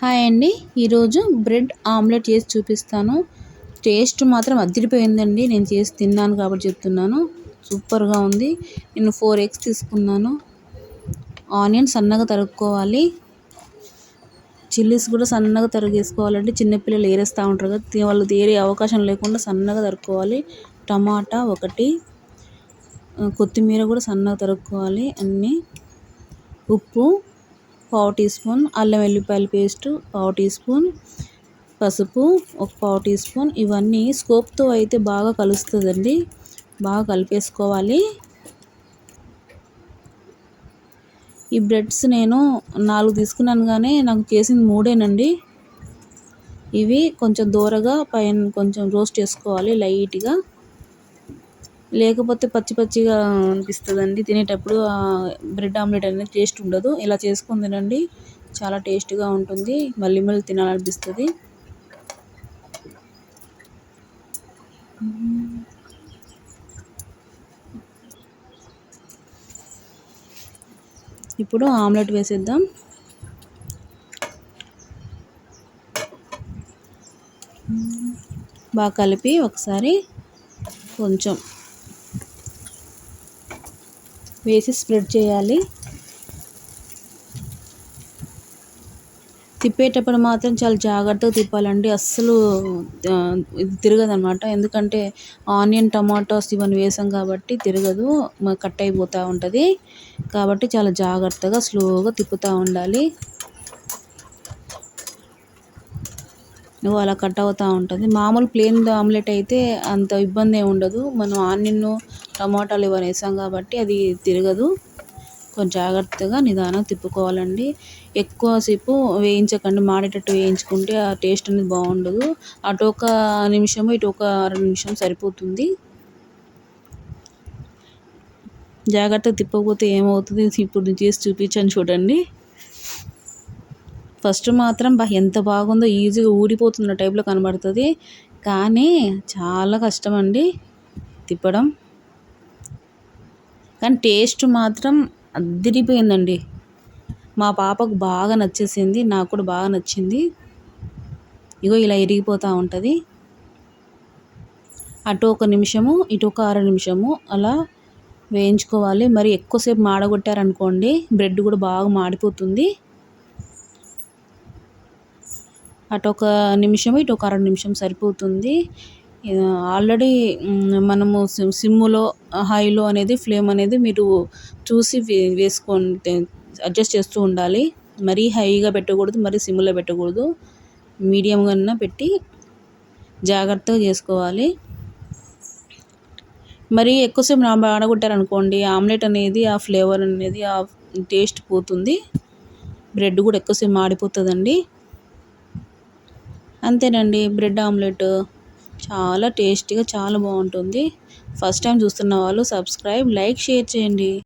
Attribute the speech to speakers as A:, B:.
A: Hi అండి. ఈరోజు bread omelette చేసి చూపిస్తాను. టేస్ట్ మాత్రం అదిరిపోయిందండి. నేను చేసి తిన్నాను కాబట్టి చెప్తున్నాను. సూపర్గా ఉంది. నేను ఫోర్ ఎగ్స్ తీసుకున్నాను. ఆనియన్ సన్నగా తరుక్కోవాలి. చిల్లీస్ కూడా సన్నగా తరిగేసుకోవాలంటే చిన్నపిల్లలు ఏరేస్తూ ఉంటారు కదా వాళ్ళు ఏరే అవకాశం లేకుండా సన్నగా తరుక్కోవాలి. టమాటా ఒకటి. కొత్తిమీర కూడా సన్నగా తరుక్కోవాలి అన్నీ. ఉప్పు పావు టీ స్పూన్ అల్లం వెల్లిపాయల పేస్ట్ పావు టీ స్పూన్ పసుపు ఒక పావు టీ స్పూన్ ఇవన్నీ స్కోప్తో అయితే బాగా కలుస్తుందండి. బాగా కలిపేసుకోవాలి. ఈ బ్రెడ్స్ నేను నాలుగు తీసుకున్నాను కానీ నాకు చేసింది మూడేనండి. ఇవి కొంచెం దూరగా పైన కొంచెం రోస్ట్ చేసుకోవాలి లైట్గా. లేకపోతే పచ్చి పచ్చిగా అనిపిస్తుందండి. తినేటప్పుడు బ్రెడ్ ఆమ్లెట్ అనేది టేస్ట్ ఉండదు. ఇలా చేసుకొని తినండి. చాలా టేస్ట్గా ఉంటుంది. మళ్ళీ మళ్ళీ తినాలనిపిస్తుంది. ఇప్పుడు ఆమ్లెట్ వేసేద్దాం. బాగా కలిపి ఒకసారి కొంచెం వేసి స్ప్రెడ్ చేయాలి. తిప్పేటప్పుడు మాత్రం చాలా జాగ్రత్తగా తిప్పాలండి. అస్సలు ఇది తిరగదనమాట ఎందుకంటే ఆనియన్ టమాటోస్ ఇవన్నీ వేసాం కాబట్టి తిరగదు. కట్ అయిపోతూ ఉంటుంది. కాబట్టి చాలా జాగ్రత్తగా స్లోగా తిప్పుతూ ఉండాలి. నువ్వు అలా కట్ అవుతూ ఉంటుంది. మామూలు ప్లేన్ ఆమ్లెట్ అయితే అంత ఇబ్బంది ఏమి ఉండదు. మనం ఆనియన్ టమాటాలు ఇవన్నీ వేసాం కాబట్టి అది తిరగదు. కొంచెం జాగ్రత్తగా నిదానంగా తిప్పుకోవాలండి. ఎక్కువసేపు వేయించకండి. మాడేటట్టు వేయించుకుంటే ఆ టేస్ట్ అనేది బాగుండదు. అటు ఒక నిమిషము ఇటు ఒక అర నిమిషం సరిపోతుంది. జాగ్రత్తగా తిప్పకపోతే ఏమవుతుంది? ఇప్పుడు చేసి చూపించాను చూడండి. ఫస్ట్ మాత్రం బా ఎంత బాగుందో ఈజీగా ఊడిపోతున్న టైప్లో కనబడుతుంది. కానీ చాలా కష్టం అండి తిప్పడం. కానీ టేస్ట్ మాత్రం అద్దిరిపోయిందండి మా పాపకు బాగా నచ్చేసింది నాకు కూడా బాగా నచ్చింది. ఇగో ఇలా ఇరిగిపోతూ ఉంటుంది. అటు ఒక నిమిషము ఇటు ఒక అర నిమిషము అలా వేయించుకోవాలి. మరి ఎక్కువసేపు మాడగొట్టారనుకోండి బ్రెడ్ కూడా బాగా మాడిపోతుంది. అటు ఒక నిమిషం ఇటు ఒక అర నిమిషం సరిపోతుంది. ఆల్రెడీ మనము సిమ్లో హైలో అనేది ఫ్లేమ్ అనేది మీరు చూసి వేసుకోండి అడ్జస్ట్ చేస్తూ ఉండాలి. మరీ హైగా పెట్టకూడదు మరీ సిమ్లో పెట్టకూడదు. మీడియంగా పెట్టి జాగ్రత్తగా చేసుకోవాలి. మరి ఎక్కువసేపు ఆడగొట్టారనుకోండి ఆమ్లెట్ అనేది ఆ ఫ్లేవర్ అనేది ఆ టేస్ట్ పోతుంది. బ్రెడ్ కూడా ఎక్కువసేపు మాడిపోతుందండి. అంతేనండి బ్రెడ్ ఆమ్లెట్. చాలా టేస్టీగా చాలా బాగుంటుంది. ఫస్ట్ టైం చూస్తున్న వాళ్ళు సబ్స్క్రైబ్ లైక్ షేర్ చేయండి.